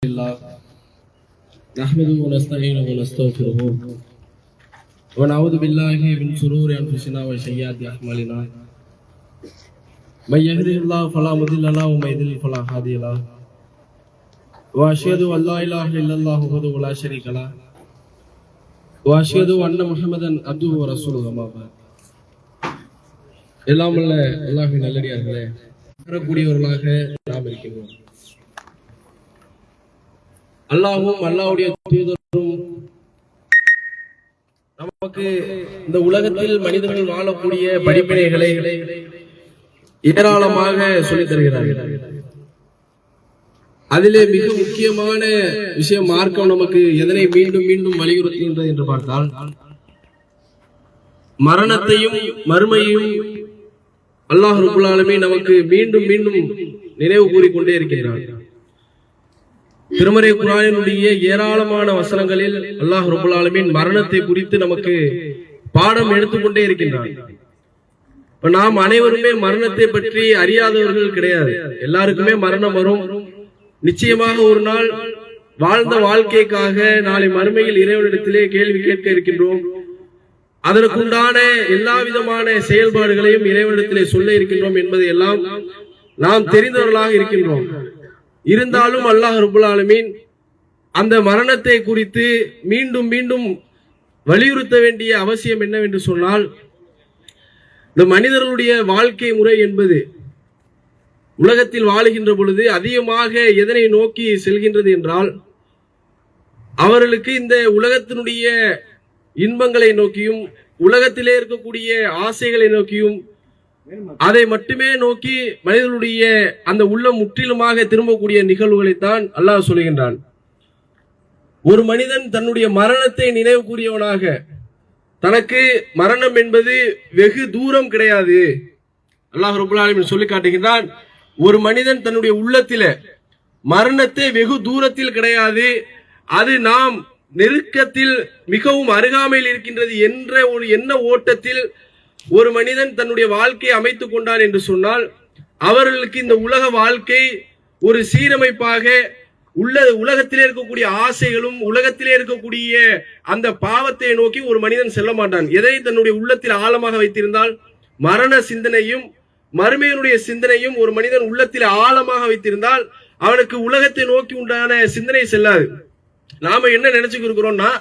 لله نحمده ونستعينه ونستغفره ونعوذ بالله من شرور انفسنا وسيئات اعمالنا من يهده الله فلا مضل له ومن يضلل فلا هادي له واشهد ان لا اله الا الله وحده لا شريك له واشهد ان محمدا عبده ورسوله اما بعد எல்லாம் உள்ள அல்லாஹின் நல்லடியார்களே வரக்கூடியவர்களாக நாம் இருக்கின்றோம் அல்லாஹும் அல்லாவுடைய தூதரும் நமக்கு இந்த உலகத்தில் மனிதர்கள் வாழக்கூடிய படிப்பினைகளை ஏராளமாக சொல்லித் தருகிறார்கள். அதிலே மிக முக்கியமான விஷயம் மார்க்கம் நமக்கு எதனை மீண்டும் மீண்டும் வலியுறுத்துகின்றது என்று பார்த்தால் மரணத்தையும் மறுமையும் அல்லாஹ் ரபுல் நமக்கு மீண்டும் மீண்டும் நினைவு கூறிக்கொண்டே இருக்கிறார்கள் திருமறை குரானினுடைய ஏராளமான வசனங்களில் அல்லாஹ் ரபுல் மரணத்தை குறித்து நமக்கு பாடம் எடுத்துக்கொண்டே இருக்கின்றான். இப்ப நாம் அனைவருமே மரணத்தை பற்றி அறியாதவர்கள் கிடையாது. எல்லாருக்குமே மரணம் வரும். நிச்சயமாக ஒரு நாள் வாழ்ந்த வாழ்க்கைக்காக நாளை மறுமையில் இறைவனிடத்திலே கேள்வி கேட்க இருக்கின்றோம். அதற்குண்டான எல்லா விதமான செயல்பாடுகளையும் இறைவனிடத்திலே சொல்ல இருக்கின்றோம் என்பதை எல்லாம் நாம் தெரிந்தவர்களாக இருக்கின்றோம். இருந்தாலும் அல்லாஹ் ரபுல் ஆலமீன் அந்த மரணத்தை குறித்து மீண்டும் மீண்டும் வலியுறுத்த வேண்டிய அவசியம் என்னவென்று சொன்னால் இந்த மனிதர்களுடைய வாழ்க்கை முறை என்பது உலகத்தில் வாழுகின்ற பொழுது அதிகமாக எதனை நோக்கி செல்கின்றது என்றால் அவர்களுக்கு இந்த உலகத்தினுடைய இன்பங்களை நோக்கியும் உலகத்திலே இருக்கக்கூடிய ஆசைகளை நோக்கியும் அதை மட்டுமே நோக்கி மனிதனுடைய அந்த உள்ளம் முற்றிலுமாக திரும்பக்கூடிய நிகழ்வுகளைத்தான் அல்லாஹ் சொல்கின்றான் ஒரு மனிதன் தன்னுடைய மரணத்தை நினைவு கூறியவனாக தனக்கு மரணம் என்பது வெகு தூரம் கிடையாது. அல்லாஹ் ரபுல் சொல்லி காட்டுகின்றான் ஒரு மனிதன் தன்னுடைய உள்ளத்தில மரணத்தை வெகு தூரத்தில் கிடையாது அது நாம் நெருக்கத்தில் மிகவும் அருகாமையில் இருக்கின்றது என்ற ஒரு எண்ண ஓட்டத்தில் ஒரு மனிதன் தன்னுடைய வாழ்க்கையை அமைத்துக் கொண்டான் என்று சொன்னால் அவர்களுக்கு இந்த உலக வாழ்க்கை ஒரு சீரமைப்பாக உள்ள உலகத்திலே இருக்கக்கூடிய ஆசைகளும் உலகத்திலே இருக்கக்கூடிய அந்த பாவத்தை நோக்கி ஒரு மனிதன் செல்ல மாட்டான். எதை தன்னுடைய உள்ளத்தில் ஆழமாக வைத்திருந்தால் மரண சிந்தனையும் மறுமையினுடைய சிந்தனையும் ஒரு மனிதன் உள்ளத்தில் ஆழமாக வைத்திருந்தால் அவனுக்கு உலகத்தை நோக்கி உண்டான சிந்தனை செல்லாது. நாம என்ன நினைச்சுக்கிருக்கிறோம்னா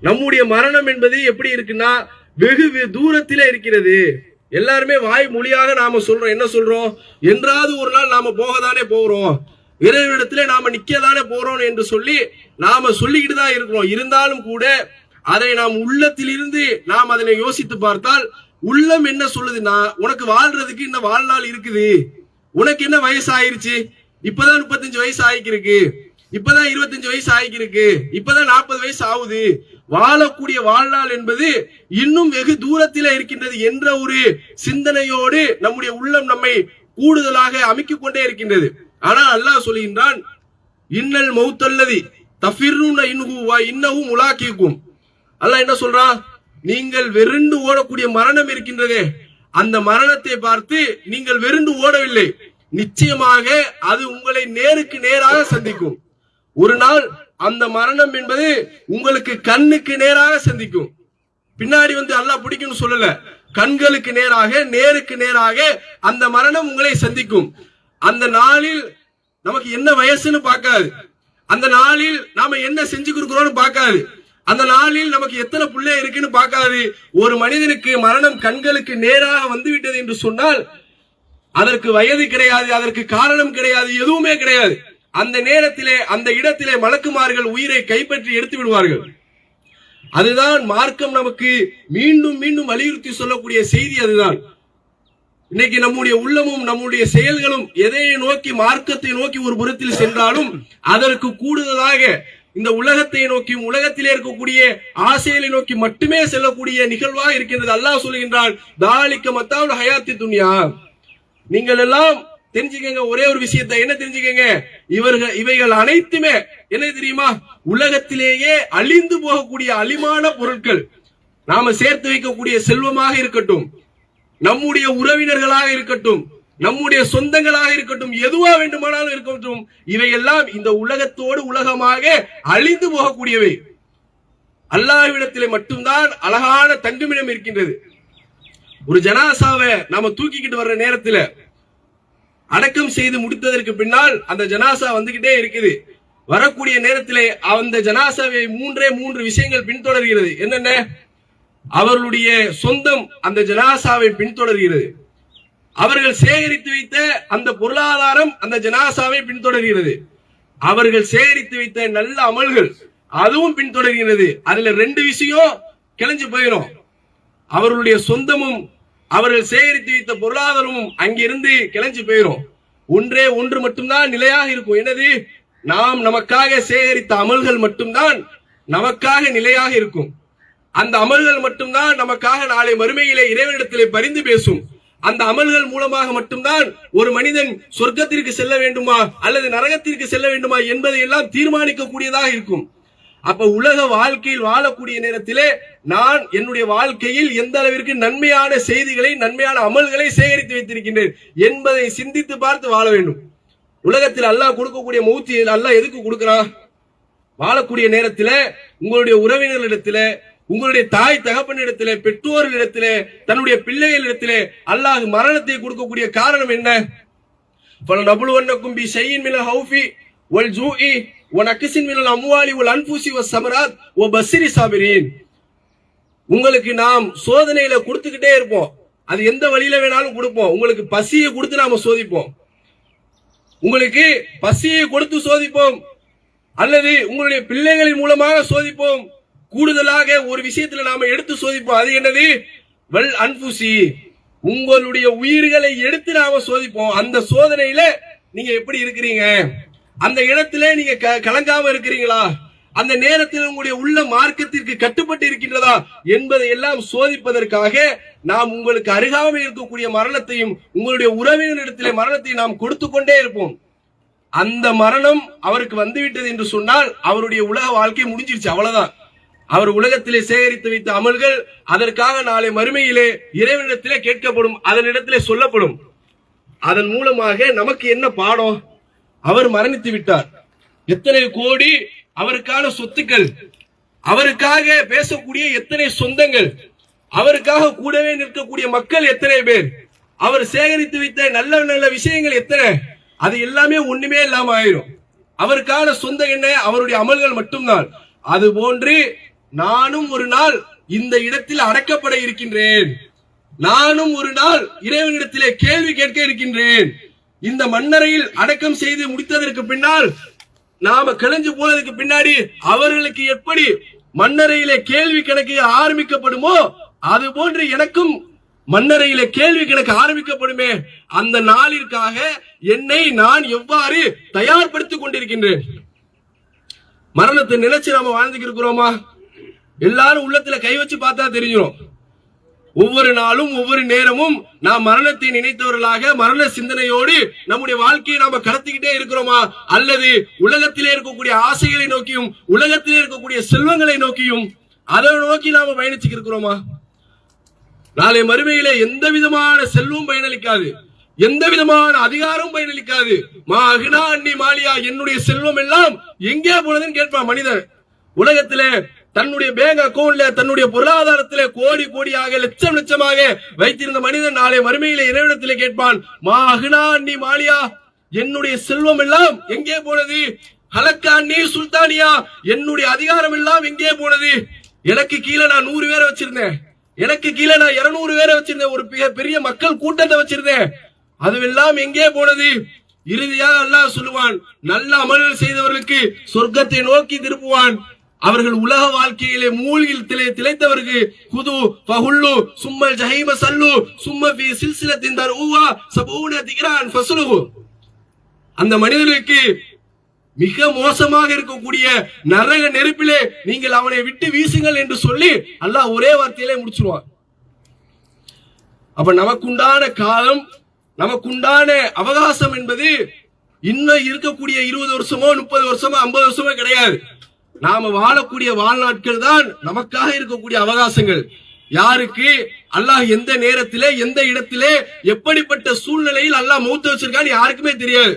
நம்முடைய மரணம் என்பது எப்படி இருக்குன்னா வெகு வெ- இருக்கிறது. எல்லாருமே வாய் மொழியாக நாம சொல்றோம். என்ன சொல்றோம்? என்றாவது ஒரு நாள் நாம போகதானே போகிறோம். இறைவனிடத்துல நாம நிக்கதானே போறோம் என்று சொல்லி நாம சொல்லிக்கிட்டு தான் இருக்கிறோம். இருந்தாலும் கூட அதை நாம் உள்ளத்திலிருந்து நாம் அதனை யோசித்து பார்த்தால் உள்ளம் என்ன சொல்லுதுன்னா உனக்கு வாழ்றதுக்கு இன்னும் வாழ்நாள் இருக்குது. உனக்கு என்ன வயசு ஆயிருச்சு இப்பதான் முப்பத்தஞ்சு வயசு ஆகிருக்கு இப்பதான் இருபத்தஞ்சு வயசு ஆகிருக்கு இப்பதான் நாற்பது வயசு ஆகுது. வாழக்கூடிய வாழ்நாள் என்பது இன்னும் வெகு தூரத்தில் இருக்கின்றது என்ற ஒரு சிந்தனையோடு நம்முடைய உள்ளம் நம்மை கூடுதலாக அமைக்கிக் கொண்டே இருக்கின்றது. ஆனால் அல்லாஹ் சொல்கின்றான் இன்னல் மௌத்தல்லதி தஃபிர்ருன இன்ஹு வ இன்னஹு அல்லாஹ் என்ன சொல்றான் நீங்கள் வெறுண்டு ஓடக்கூடிய மரணம் இருக்கின்றதே அந்த மரணத்தை பார்த்து நீங்கள் வெறுண்டு ஓடவில்லை. நிச்சயமாக அது உங்களை நேருக்கு நேராக சந்திக்கும். ஒரு நாள் அந்த மரணம் என்பது உங்களுக்கு கண்ணுக்கு நேராக சந்திக்கும். பின்னாடி வந்து அல்லாஹ் பிடிக்கும்னு சொல்லல. கண்களுக்கு நேராக நேருக்கு நேராக அந்த மரணம் உங்களை சந்திக்கும். அந்த நாளில் நமக்கு என்ன வயசுன்னு பார்க்காது. அந்த நாளில் நாம என்ன செஞ்சு கொடுக்கிறோம்னு பார்க்காது. அந்த நாளில் நமக்கு எத்தனை பிள்ளை இருக்குன்னு பார்க்காது. ஒரு மனிதனுக்கு மரணம் கண்களுக்கு நேராக வந்து விட்டது என்று சொன்னால் அதற்கு வயது கிடையாது அதற்கு காரணம் கிடையாது எதுவுமே கிடையாது. அந்த நேரத்திலே அந்த இடத்திலே மலக்குமார்கள் உயிரை கைப்பற்றி எடுத்து விடுவார்கள். அதுதான் மார்க்கம் நமக்கு மீண்டும் மீண்டும் வலியுறுத்தி சொல்லக்கூடிய செய்தி அதுதான். இன்னைக்கு நம்முடைய உள்ளமும் நம்முடைய செயல்களும் எதையை நோக்கி மார்க்கத்தை நோக்கி ஒரு புறத்தில் சென்றாலும் அதற்கு கூடுதலாக இந்த உலகத்தை நோக்கியும் உலகத்திலே இருக்கக்கூடிய ஆசைகளை நோக்கி மட்டுமே செல்லக்கூடிய நிகழ்வாக இருக்கின்றது. அல்லாஹ் சொல்கின்றான் தாலிக்க மத்தாவுல ஹயாத்தி துன்யா. நீங்கள் எல்லாம் தெரிஞ்சுக்கங்க ஒரே ஒரு விஷயத்தை என்ன தெரிஞ்சுக்கங்க? இவர்கள் இவைகள் அனைத்துமே என்ன தெரியுமா? உலகத்திலேயே அழிந்து போகக்கூடிய அழிமான பொருட்கள். நாம சேர்த்து வைக்கக்கூடிய செல்வமாக இருக்கட்டும் நம்முடைய உறவினர்களாக இருக்கட்டும் நம்முடைய சொந்தங்களாக இருக்கட்டும் எதுவா வேண்டுமானாலும் இருக்கட்டும் இவையெல்லாம் இந்த உலகத்தோடு உலகமாக அழிந்து போகக்கூடியவை. அல்லாவிடத்திலே மட்டும்தான் அழகான தங்குமிடம் இருக்கின்றது. ஒரு ஜனாசாவை நாம தூக்கிக்கிட்டு வர்ற நேரத்துல அடக்கம் செய்து முடித்ததற்கு பின்னால் அந்த ஜனாசா வந்துகிட்டே இருக்குது. வரக்கூடிய நேரத்திலே அந்த ஜனாசாவை மூன்றே மூன்று விஷயங்கள் பின்தொடர்கிறது. என்னென்ன? அவர்களுடைய சொந்தம் அந்த ஜனாசாவை பின்தொடர்கிறது. அவர்கள் சேகரித்து வைத்த அந்த பொருளாதாரம் அந்த ஜனாசாவை பின்தொடர்கிறது. அவர்கள் சேகரித்து வைத்த நல்ல அமல்கள் அதுவும் பின்தொடர்கிறது. அதுல ரெண்டு விஷயம் கிளஞ்சு போயிடும் அவர்களுடைய சொந்தமும் அவர்கள் சேகரித்து வைத்த பொருளாதாரமும் அங்கிருந்து கிளஞ்சி போயிடும் ஒன்றே ஒன்று மட்டும்தான் நிலையாக இருக்கும். என்னது? நாம் நமக்காக சேகரித்த அமல்கள் மட்டும்தான் நமக்காக நிலையாக இருக்கும். அந்த அமல்கள் மட்டும்தான் நமக்காக நாளை மறுமையிலே இறைவனிடத்திலே பரிந்து பேசும். அந்த அமல்கள் மூலமாக மட்டும்தான் ஒரு மனிதன் சொர்க்கத்திற்கு செல்ல வேண்டுமா அல்லது நரகத்திற்கு செல்ல வேண்டுமா என்பதை எல்லாம் தீர்மானிக்கக்கூடியதாக இருக்கும். அப்ப உலக வாழ்க்கையில் வாழக்கூடிய நேரத்திலே நான் என்னுடைய வாழ்க்கையில் எந்த அளவிற்கு நன்மையான செய்திகளை நன்மையான அமல்களை சேகரித்து வைத்திருக்கின்றேன் என்பதை சிந்தித்து பார்த்து வாழ வேண்டும். உலகத்தில் அல்லாஹ் கொடுக்கக்கூடிய மௌத்தி அல்லாஹ் எதுக்கு கொடுக்கிறான் வாழக்கூடிய நேரத்தில் உங்களுடைய உறவினர்களிடத்தில் உங்களுடைய தாய் தகப்பனிடத்தில் பெற்றோர்களிடத்தில் தன்னுடைய பிள்ளைகளிடத்தில் அல்லாஹ் மரணத்தை கொடுக்கக்கூடிய காரணம் என்ன? பல டபுள் ஒன்ன கும்பி செய்யின் மில ஹவுஃபி والجوع ونقص من الاموال والانفس والثمرات وبشر الصابرين உங்களுக்கு நாம் சோதனையில கொடுத்துக்கிட்டே இருப்போம் அது எந்த வழியில வேணாலும் கொடுப்போம் உங்களுக்கு பசியை கொடுத்து நாம சோதிப்போம் உங்களுக்கு பசியை கொடுத்து சோதிப்போம் அல்லது உங்களுடைய பிள்ளைகளின் மூலமாக சோதிப்போம் கூடுதலாக ஒரு விஷயத்துல நாம எடுத்து சோதிப்போம் அது என்னது வெல் அன்புசி உங்களுடைய உயிர்களை எடுத்து நாம சோதிப்போம் அந்த சோதனையில நீங்க எப்படி இருக்கிறீங்க அந்த இடத்திலே நீங்க க- கலங்காம இருக்கிறீங்களா? அந்த நேரத்தில் உங்களுடைய உள்ள மார்க்கத்திற்கு கட்டுப்பட்டு இருக்கின்றதா என்பதை எல்லாம் சோதிப்பதற்காக நாம் உங்களுக்கு அருகாமல் இருக்கக்கூடிய மரணத்தையும் உங்களுடைய உறவினரிடத்திலே மரணத்தையும் நாம் கொடுத்து கொண்டே இருப்போம். அந்த மரணம் அவருக்கு வந்துவிட்டது என்று சொன்னால் அவருடைய உலக வாழ்க்கை முடிஞ்சிருச்சு அவ்வளவுதான். அவர் உலகத்திலே சேகரித்து வைத்த அமல்கள் அதற்காக நாளை மறுமையிலே இறைவனிடத்திலே கேட்கப்படும் அதனிடத்திலே சொல்லப்படும். அதன் மூலமாக நமக்கு என்ன பாடம்? அவர் மரணித்து விட்டார். எத்தனை கோடி அவருக்கான சொத்துக்கள் அவருக்காக பேசக்கூடிய எத்தனை சொந்தங்கள் அவருக்காக கூடவே நிற்கக்கூடிய மக்கள் எத்தனை பேர் அவர் சேகரித்து வைத்த நல்ல நல்ல விஷயங்கள் எத்தனை அது எல்லாமே ஒண்ணுமே இல்லாம ஆயிரும். அவருக்கான சொந்தம் என்ன? அவருடைய அமல்கள் மட்டும்தான். அது போன்று நானும் ஒரு நாள் இந்த இடத்தில் அடக்கப்பட இருக்கின்றேன். நானும் ஒரு நாள் இறைவனிடத்திலே கேள்வி கேட்க இருக்கின்றேன். இந்த மண்ணறையில் அடக்கம் செய்து முடித்ததற்கு பின்னால் நாம கிளஞ்சு போனதுக்கு பின்னாடி அவர்களுக்கு எப்படி மண்ணறையிலே கேள்வி கணக்கு ஆரம்பிக்கப்படுமோ அது போன்று எனக்கும் மண்ணறையிலே கேள்வி கணக்கு ஆரம்பிக்கப்படுமே. அந்த நாளிற்காக என்னை நான் எவ்வாறு தயார்படுத்திக் கொண்டிருக்கின்றேன்? மரணத்தை நினைச்சு நாம வாழ்ந்துட்டு இருக்கிறோமா எல்லாரும் உள்ளத்துல கை வச்சு பார்த்தா தெரிஞ்சிடும் ஒவ்வொரு நாளும் ஒவ்வொரு நேரமும் நாம் மரணத்தை நினைத்தவர்களாக மரண சிந்தனையோடு நம்முடைய வாழ்க்கையை நாம கடத்திக்கிட்டே இருக்கிறோமா? அல்லது உலகத்திலே இருக்கக்கூடிய ஆசைகளை நோக்கியும் உலகத்திலே இருக்கக்கூடிய செல்வங்களை நோக்கியும் அதை நோக்கி நாம பயணிச்சுக்கு இருக்கிறோமா? நாளை மறுமையில எந்த விதமான செல்வம் பயனளிக்காது. எந்த விதமான அதிகாரமும் பயனளிக்காது. மா அகினா அன்னி மாலியா என்னுடைய செல்வம் எல்லாம் எங்கே போனதுன்னு கேட்பான் மனிதன். உலகத்திலே தன்னுடைய பேங்க் அக்கவுண்ட்ல தன்னுடைய பொருளாதாரத்திலே கோடி கோடியாக லட்சம் லட்சமாக வைத்திருந்த மனிதன் நாளை வறுமையில இறைவனத்திலே கேட்பான் மா அகினா அன்னி மாலியா? என்னுடைய செல்வம் எல்லாம் எங்கே போனது? ஹலக்கா நீ சுல்தானியா? என்னுடைய அதிகாரம் எல்லாம் எங்கே போனது? எனக்கு கீழே நான் நூறு பேரை வச்சிருந்தேன். எனக்கு கீழே நான் இருநூறு பேரை வச்சிருந்தேன். ஒரு மிக பெரிய மக்கள் கூட்டத்தை வச்சிருந்தேன். அதுவெல்லாம் எங்கே போனது? இறுதியாக அல்லாஹ் சொல்லுவான் நல்ல அமல்கள் செய்தவர்களுக்கு சொர்க்கத்தை நோக்கி திருப்புவான். அவர்கள் உலக வாழ்க்கையிலே மூழ்கில் திளை திளைத்தவருக்கு குது ஃபஹுல்லு சும்மல் ஜஹீம சல்லு சும்ம ஃபீ சில்சிலத்தின் தர்ஊவா சபூன திக்ரான் ஃபஸ்லுஹு அந்த மனிதனுக்கு மிக மோசமாக இருக்கக்கூடிய நரக நெருப்பிலே நீங்கள் அவனை விட்டு வீசுங்கள் என்று சொல்லி அல்லாஹ் ஒரே வார்த்தையிலே முடிச்சிருவான். அப்ப நமக்குண்டான காலம் நமக்குண்டான அவகாசம் என்பது இன்னும் இருக்கக்கூடிய இருபது வருஷமோ முப்பது வருஷமோ ஐம்பது வருஷமோ கிடையாது. நாம வாழக்கூடிய வாழ்நாட்கள் தான் நமக்காக இருக்கக்கூடிய அவகாசங்கள். யாருக்கு? அல்லாஹ் எந்த நேரத்திலே எந்த இடத்திலே எப்படிப்பட்ட சூழ்நிலையில் அல்லாஹ் மௌத்து வச்சிருக்கான்னு யாருக்குமே தெரியாது.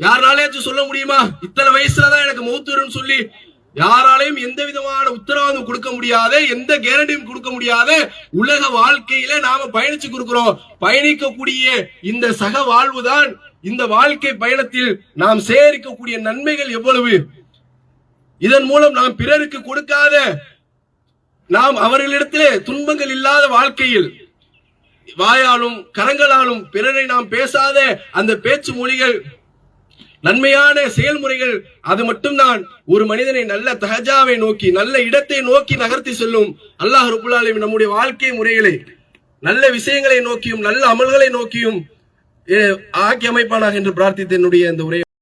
யாராலையாச்சும் சொல்ல முடியுமா? இத்தனை வயசுலதான் எனக்கு மௌத்து வரும்னு சொல்லி. யாராலையும் எந்த விதமான உத்தரவாதம் கொடுக்க முடியாத எந்த கேரண்டியும் கொடுக்க முடியாத உலக வாழ்க்கையில நாம பயணிச்சு கொடுக்கிறோம். பயணிக்கக்கூடிய இந்த சக வாழ்வுதான் இந்த வாழ்க்கை பயணத்தில் நாம் சேகரிக்கக்கூடிய நன்மைகள் எவ்வளவு? இதன் மூலம் நாம் பிறருக்கு கொடுக்காத நாம் அவர்களிடத்திலே துன்பங்கள் இல்லாத வாழ்க்கையில் வாயாலும் கரங்களாலும் பிறரை நாம் பேசாத அந்த பேச்சு மொழிகள் நன்மையான செயல்முறைகள் அது மட்டும்தான். ஒரு மனிதனை நல்ல தஹஜாவை நோக்கி நல்ல இடத்தை நோக்கி நகர்த்தி செல்லும் அல்லாஹ் ரபுல் நம்முடைய வாழ்க்கை முறைகளை நல்ல விஷயங்களை நோக்கியும் நல்ல அமல்களை நோக்கியும் ஆக்கி அமைப்பானாக என்று பிரார்த்தித்த என்னுடைய இந்த உரையை